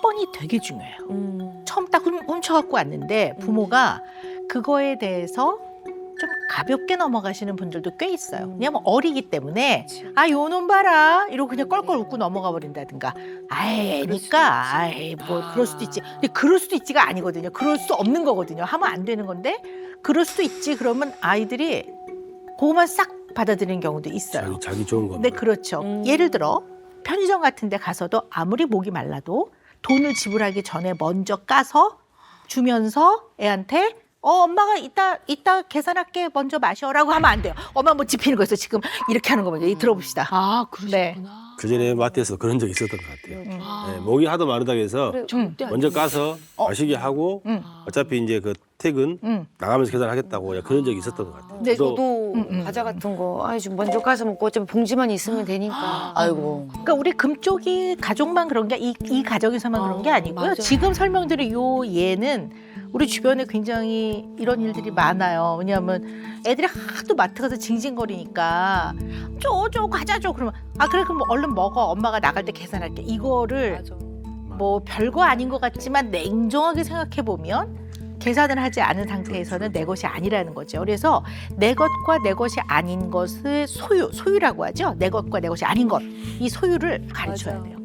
첫 번이 되게 중요해요. 음. 처음 딱 훔- 훔쳐 갖고 왔는데 부모가 그거에 대해서 좀 가볍게 넘어가시는 분들도 꽤 있어요. 음. 왜냐면 어리기 때문에 아 요놈 봐라 이러고 그냥 껄껄 웃고 넘어가 버린다든가 아이 애니까 있지. 아이 뭐 그럴 수도 있지 근데 그럴 수도 있지가 아니거든요 그럴 수 없는 거거든요 하면 안 되는 건데 그럴 수도 있지 그러면 아이들이 그거만 싹 받아들이는 경우도 있어요 자기, 자기 좋은 거. 네, 그렇죠. 음. 예를 들어 편의점 같은 데 가서도 아무리 목이 말라도 돈을 지불하기 전에 먼저 까서 주면서 애한테 어 엄마가 이따 이따 계산할게 먼저 마셔라고 하면 안 돼요. 엄마 뭐 집히는 거있어 지금 이렇게 하는 거 먼저 들어봅시다. 아, 그러시구나. 그 전에 마트에서 그런 적이 있었던 것 같아요. 음. 아. 네, 목이 하도 마르다고 해서 음. 안 먼저 돼. 까서 어. 마시게 하고 응, 아. 어차피 이제 그 퇴근 응. 나가면서 계산하겠다고 그런 적이 있었던 것 같아요. 네, 저도 저도 음, 음. 과자 같은 거 아이 좀 먼저 가서 먹고 어차피 봉지만 있으면 되니까. 아이고. 그러니까 우리 금쪽이 가족만 그런 게 이 이 가족에서만 그런 게 어, 아니고요. 맞아요. 지금 설명드린 요 예는 우리 주변에 굉장히 이런 일들이 많아요. 왜냐하면 애들이 하도 마트 가서 징징거리니까 줘, 줘, 과자 줘. 그러면 아 그래 그럼 얼른 먹어. 엄마가 나갈 때 계산할게. 이거를 맞아. 뭐 별거 아닌 것 같지만 냉정하게 생각해 보면 계산을 하지 않은 상태에서는 내 것이 아니라는 거죠. 그래서 내 것과 내 것이 아닌 것을 소유, 소유라고 하죠. 내 것과 내 것이 아닌 것. 이 소유를 가르쳐야. 돼요.